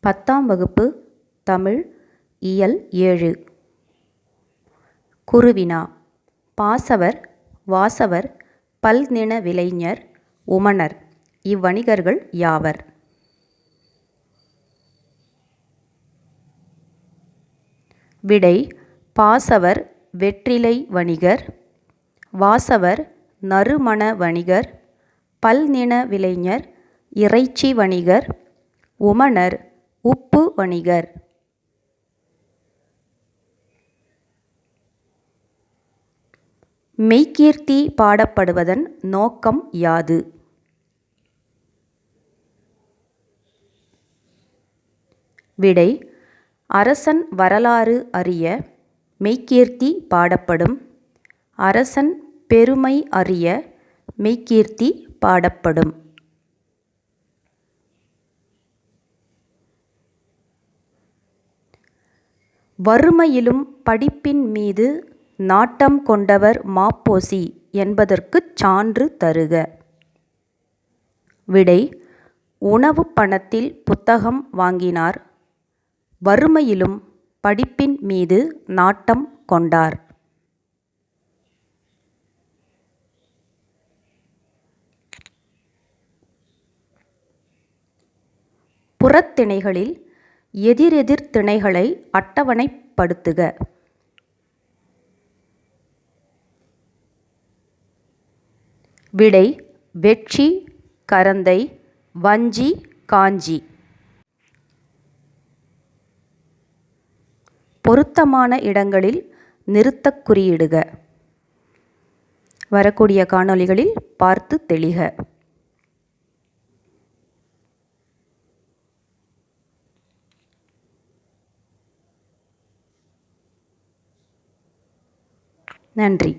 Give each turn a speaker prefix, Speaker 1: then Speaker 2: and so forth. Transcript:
Speaker 1: பத்தாம் வகுப்பு தமிழ் இயல் ஏழு. குருவினா பாசவர் வாசவர் பல்நிண விளைஞர் உமணர் இவ்வணிகர்கள் யாவர்? விடை பாசவர் வெற்றிலை வணிகர். வாசவர் நறுமண வணிகர். பல்நின விளைஞர் இறைச்சி வணிகர். உமணர் உப்பு வணிகர். மெய்க்கீர்த்தி பாடப்படுவதன் நோக்கம் யாது? விடை அரசன் வரலாறு அறிய மெய்க்கீர்த்தி பாடப்படும். அரசன் பெருமை அறிய மெய்க்கீர்த்தி பாடப்படும். வறுமையிலும் படிப்பின் மீது நாட்டம் கொண்டவர் மாப்போசி என்பதற்குச் சான்று தருக. விடை உணவு பணத்தில் புத்தகம் வாங்கினார். வறுமையிலும் படிப்பின் மீது நாட்டம் கொண்டார். புறத்திணைகளில் எதிரெதிர் திணைகளை அட்டவணைப்படுத்துக விடை வெட்சி கரந்தை வஞ்சி காஞ்சி. பொருத்தமான இடங்களில் நிறுத்தக் குறியிடுக. வரக்கூடிய காணொளிகளில் பார்த்து தெளிக. நன்றி.